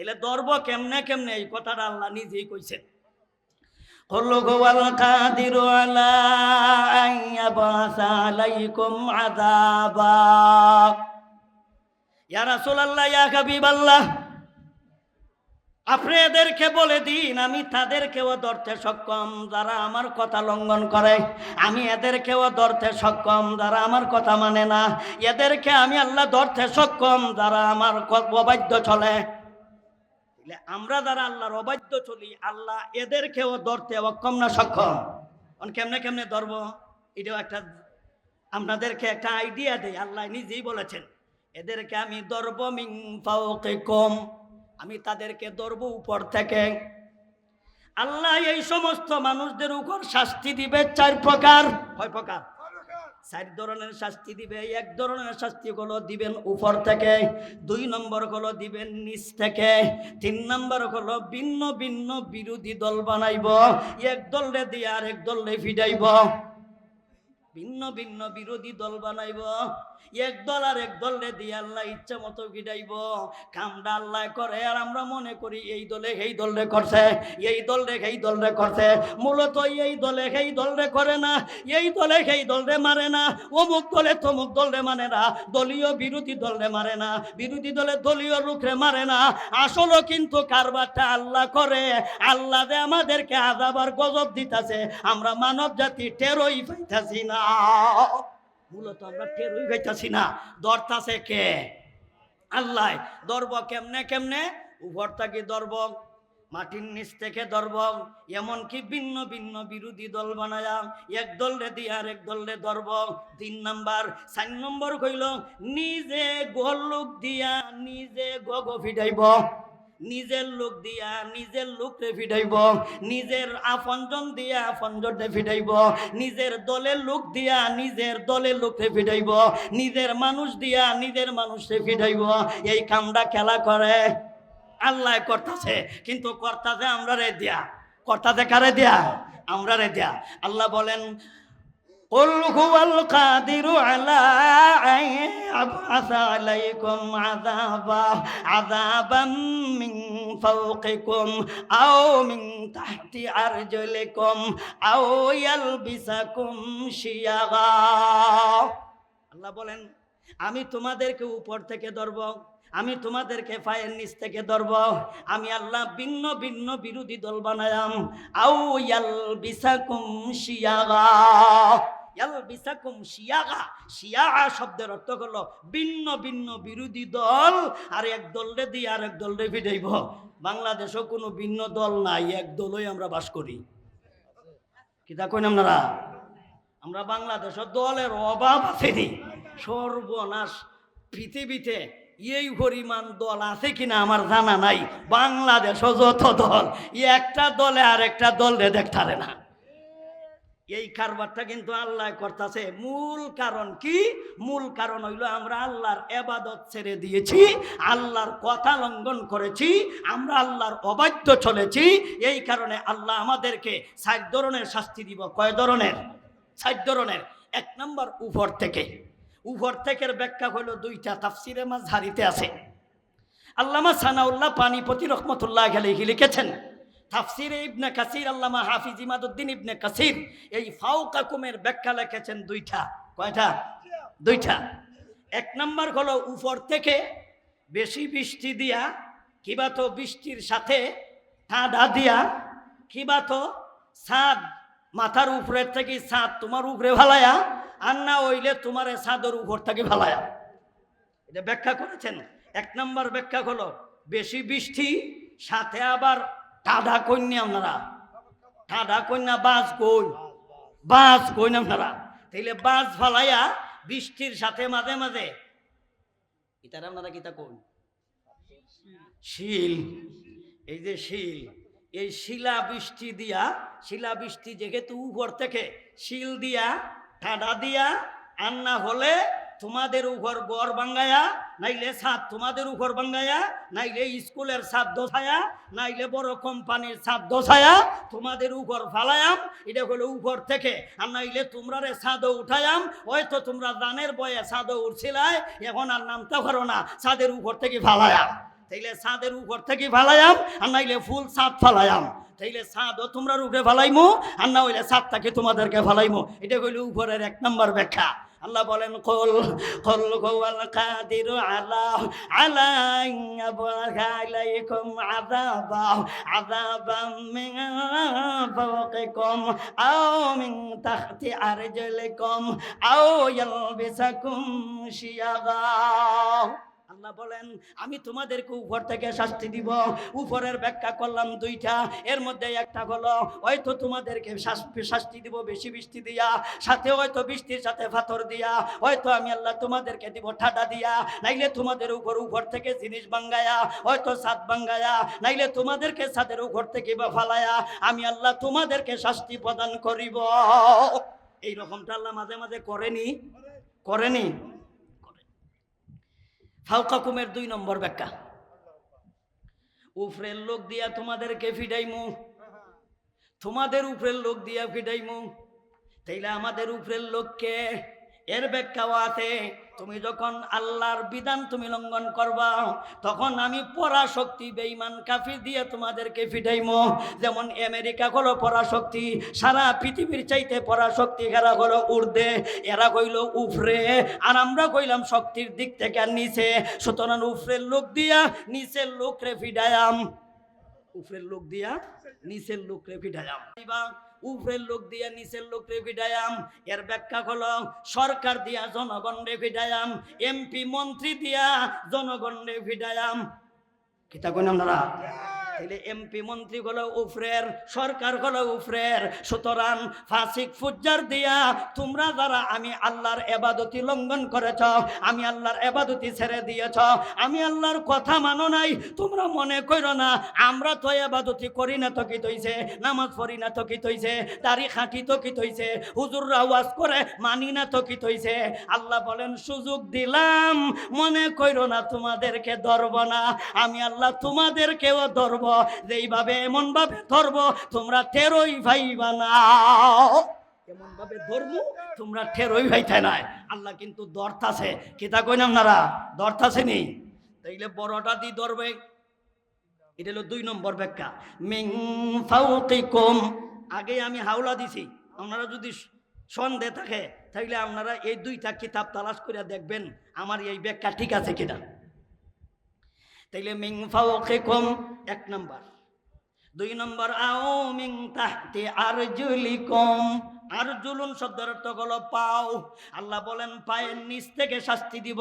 তাহলে দর্ব কেমনে কেমনে? এই কথাটা আল্লাহ নিজেই কইছেন। আপনাদেরকে বলে দিন, আমি তাদেরকেও ধরতে সক্ষম যারা আমার কথা লঙ্ঘন করে। আমি এদেরকেও ধরতে সক্ষম যারা আমার কথা মানে না। এদেরকে আমি আল্লাহ ধরতে সক্ষম যারা আমার অবাধ্য চলে। আমরা যারা আল্লাহর অবাধ্য চলি, আল্লাহ এদেরকেও ধরতে অক্ষম না সক্ষম? কেমনে কেমনে ধরবো? এটাও একটা আপনাদেরকে একটা আইডিয়া দেই, আল্লাহ নিজেই বলেছেন, এদেরকে আমি ধরব মিং ফাওকে কম আমি তাদেরকে ধরব উপর থেকে। আল্লাহ এই সমস্ত মানুষদের উপর শাস্তি দিবে চার প্রকার। কয় প্রকার? চার ধরনের শাস্তি দিবে, এক ধরনের শাস্তি গুলো দিবেন উপর থেকে, দুই নম্বরগুলো দিবেন নিচ থেকে, তিন নম্বর হলো ভিন্ন ভিন্ন বিরোধী দল বানাইব, এক দলে দিয়ে আর এক দলে ফিটাইব ভিন্ন ভিন্ন বিরোধী দল বানাইব। এক দল আর এক দলে দিয়ে আল্লাহ ইচ্ছা মতো গিটাইব। কামটা আল্লাহ করে, আর আমরা মনে করি এই দলে সেই দলরে করছে, এই দলরে সেই দলরে করছে। মূলত এই দলে সেই দলরে করে না, এই দলে সেই দলরে মারে না। অমুক দলে তমুক দলরে মানে না, দলীয় বিরোধী দলরে মারে না। বিরোধী দলে দলীয় লোকরে মারে না। আসলও কিন্তু কারবারটা আল্লাহ করে। আল্লাহ আমাদেরকে আজাবার গজব দিতাছে, আমরা মানব জাতি টেরই পাইতাছি না। মূলত আমরা টেরই পাইতাছি না। দরতাছে কে? আল্লাহ দরব কেমনে কেমনে? উপর থাকি দরব মাটির নিচ থেকে ধরব, এমনকি ভিন্ন ভিন্ন বিরোধী দল বানায়া এক দল রে দিয়ে আর এক দল রে ধরব। তিন নাম্বার, চার নম্বর কইল, নিজে গোলুক দিয়া নিজে গগ ফিটাইব নিজের লোক দিয়া নিজের লোকরে ফিটাইব নিজের আপনজন দিয়া আপনজনরে ফিটাইব নিজের দলের লোক দিয়া নিজের দলের লোকরে ফিটাইব নিজের মানুষ দিয়া নিজের মানুষরে ফিটাইব। এই কামটা খেলা করে। আল্লাহ করতেছে কিন্তু করতাছে আমরা রে দিয়া। করতাছে কারে দিয়া? আমরা রে দিয়া। আল্লাহ বলেন قل هو القادر على أن يبعث عليكم عذابا عذابا من فوقكم أو من تحت أرجلكم أو يلبسكم شيعا আল্লাহ বলেন আমি তোমাদেরকে উপর থেকে ধরব আমি তোমাদেরকে পায়ের নিচ থেকে ধরব আমি আল্লাহ ভিন্ন ভিন্ন বিরোধী দল বানায়াম আউ ইয়াল বিসাকুম শিয়াগা ইয়াল বিসাকুম শিয়াগা শিয়াগা শব্দের অর্থ হলো ভিন্ন ভিন্ন বিরোধী দল। আর এক দলরে দিয়ে আর এক দলরে ফিটাইব বাংলাদেশও কোনো ভিন্ন দল নাই, এক দলই আমরা বাস করি। কিতা কইন আপনারা? আমরা বাংলাদেশের দলের অভাব আছে সর্বনাশ পৃথিবীতে এই পরিমাণ দল আছে কিনা আমার জানা নাই। বাংলাদেশও যত দল, একটা দলে আর একটা দলে দেখতারে না। এই কারবারটা কিন্তু আল্লাহ করতেছে। মূল কারণ কি? মূল কারণ হইল আমরা আল্লাহর এবাদত ছেড়ে দিয়েছি, আল্লাহর কথা লঙ্ঘন করেছি, আমরা আল্লাহর অবাধ্য চলেছি। এই কারণে আল্লাহ আমাদেরকে ষাট ধরনের শাস্তি দিব। কয় ধরনের? ষাট ধরনের। এক নম্বর উপর থেকে। উপর থেকে ব্যাখ্যা হলো দুইটা, তাফসিরে মাঝ হারিতে আছে। আল্লামা সানাউল্লাহ পানিপতি রহমতুল্লাহ আলাইহি লিখেছেন তাফসিরে ইবনে কাসির আল্লামা হাফিজ ইমাদুদ্দিন ইবনে কাসির এই ফাউকাকুমের ব্যাখ্যা লিখেছেন দুইটা। কয়টা? দুইটা। এক নম্বর হলো উপর থেকে বেশি বৃষ্টি দিয়া, কিবা তো বৃষ্টির সাথে ঠাডা দিয়া, কিবা তো ছাদ, মাথার উপরের থেকে ছাদ তোমার উপরে ভালায়া, আর না হইলে তোমার ছাদের উপর থেকে ভালায়া। এটা ব্যাখ্যা করেছেন? এক নম্বর ব্যাখ্যা হলো বেশি বৃষ্টি, সাথে আবার টাডা কন্যা আপনারা। টাডা কন্যা বাস কই? বাস কই আপনারা? তাইলে বাস ফালাইয়া বৃষ্টির সাথে মাঝে মাঝে ইতারা আপনারা কিতা কোন শিল। এই যে শিল, এই শিলা বৃষ্টি দিয়া, শিলা বৃষ্টি যেহেতু উপর থেকে, শিল দিয়া, ঠাডা দিয়া আর না হলে তোমাদের উপর গড় বাঙ্গায়া নাইলে ছাদ তোমাদের উপর বাঙ্গায়া নাইলে স্কুলের ছাদ দোষায়া নাইলে বড় কোম্পানির ছাদ দোষায়া তোমাদের উপর ফালায়াম, এটা হলো উপর থেকে। আর নাইলে তোমরা রে ছাদও উঠায়াম, হয়তো তোমরা দানের বয়ে ছাদও উঠছিলায় এখন আর নামতে পারো না ছাদের উপর থেকে ফালায়া তাইলে ছাদের উপর থেকে ফালায়াম আর নাইলে ফুল ছাদ ফালায়াম তাইলে ছাদও তোমরা উপরে ফালাইমু, আর না হইলে ছাদটাকে তোমাদেরকে ফালাইমু। এটা হইলে উপরের এক নম্বর ব্যাখ্যা। আল্লাহ বলেন, কল কল কওয়াল কাদিরু আলা আলা আলাইকুম আযাবা, আযাবাম মিন ফাওকিকুম, আও মিন তাহতি আরজুলিকুম, আও ইয়ালবিসাকুম শিয়াগা আল্লাহ বলেন, আমি তোমাদেরকে উপর থেকে শাস্তি দিব। উপরের ব্যাখ্যা করলাম দুইটা, এর মধ্যে একটা হলো, হয়তো তোমাদেরকে শাস- শাস্তি দিব বেশি বৃষ্টি দিয়া, সাথে হয়তো বৃষ্টির সাথে পাথর দিয়া, হয়তো আমি আল্লাহ তোমাদেরকে দিব ঠাডা দিয়া, নাইলে তোমাদের উপর উপর থেকে জিনিস বাঙ্গায়া হয়তো সাত বাঙ্গায়া নাইলে তোমাদেরকে ছাদের উপর থেকে বা ফালায়া, আমি আল্লাহ তোমাদেরকে শাস্তি প্রদান করিব। এই রকমটা আল্লাহ মাঝে মাঝে করেনি? করেনি? ফাউকাকুমের দুই নম্বর ব্যাখ্যা। উফরের লোক দিয়া তোমাদেরকে ফিডাইমু। তোমাদের উপরের লোক দিয়া ফিডাইমু। তাইলে আমাদের উপরের লোককে এর ব্যাখ্যাও আছে, তুমি যখন আল্লাহর বিধান তুমি লঙ্ঘন করবা, তখন আমি পরাশক্তি বেইমান কাফি দিয়ে তোমাদেরকে ফিটাইমো। যেমন আমেরিকা হলো পরাশক্তি, সারা পৃথিবীর চাইতে পরাশক্তি এরা হলো উর্দে এরা কইল উফরে, আর আমরা কইলাম শক্তির দিক থেকে নিচে। সুতরাং উফরের লোক দিয়া নিচের লোকরে ফিডায়াম উপরের লোক দিয়া নিচের লোক রে ফিডায়াম উপরের লোক দিয়া নিচের লোক রে ফিডায়াম এর ব্যাখ্যা হলো, সরকার দিয়া জনগণ রে ফিডায়াম এমপি মন্ত্রী দিয়া জনগণ রে ফিডায়াম কিতা কইন আপনারা? তাইলে এমপি মন্ত্রী হলো উফরের, সরকার হলো উফরের। সুতরাং ফাসিক ফুজ্জার দিয়া তোমরা যারা আমি আল্লাহর এবাদতি লঙ্ঘন করেছ, আমি আল্লাহর এবাদতি ছেড়ে দিয়েছ, আমি আল্লাহর কথা মানো নাই, তোমরা মনে করো না, আমরা তো এবাদতি করি না তো কি তৈছে, নামাজ পড়ি না তো কি তৈছে, দাড়ি খাঁটি তো কি তৈছে, হুজুররা ওয়াজ করে মানি না তো কি তৈছে। আল্লাহ বলেন, সুযোগ দিলাম, মনে করো না তোমাদেরকে ধরব না, আমি আল্লাহ তোমাদেরকেও ধরব যেইভাবে এমন ভাবে ধরব, তোমরা টেরই ভাইবা না এমন ভাবে ধরবো তোমরা টেরই ভাইতে নাই। আল্লাহ কিন্তু দরতাছে কিতা কইন আপনারা দরতাছে নি? তাইলে বড়টা দি ধরবে। এটা হলো দুই নম্বর ব্যাখ্যা। মিং ফাউকিকুম। আগে আমি হাওলা দিছি। আপনারা যদি সন্দেহ থাকে তাহলে আপনারা এই দুইটা কিতাব তালাশ করে দেখবেন, আমার এই ব্যাখ্যা ঠিক আছে কিনা। তাইলে মিং ফাউকিকুম এক নম্বর। দুই নম্বর, আও মিং তাহতি আরজুলিকুম। আরজুলুন শব্দের অর্থ হলো পাও। আল্লাহ বলেন, পায়ের নিচ থেকে শাস্তি দিব।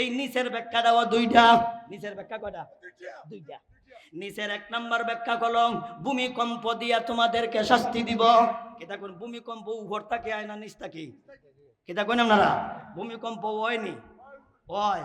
এই নিচের ব্যাখ্যা দেওয়া দুইটা। নিচের ব্যাখ্যা কয়টা? দুইটা। নিচের এক নম্বর ব্যাখ্যা হলো, ভূমিকম্প দিয়া তোমাদেরকে শাস্তি দিব। কেটা কোন ভূমিকম্প উপর থাকে আয় না নিচ থাকে। কেটা কোন আপনারা? ভূমিকম্প হয়নি? হয়।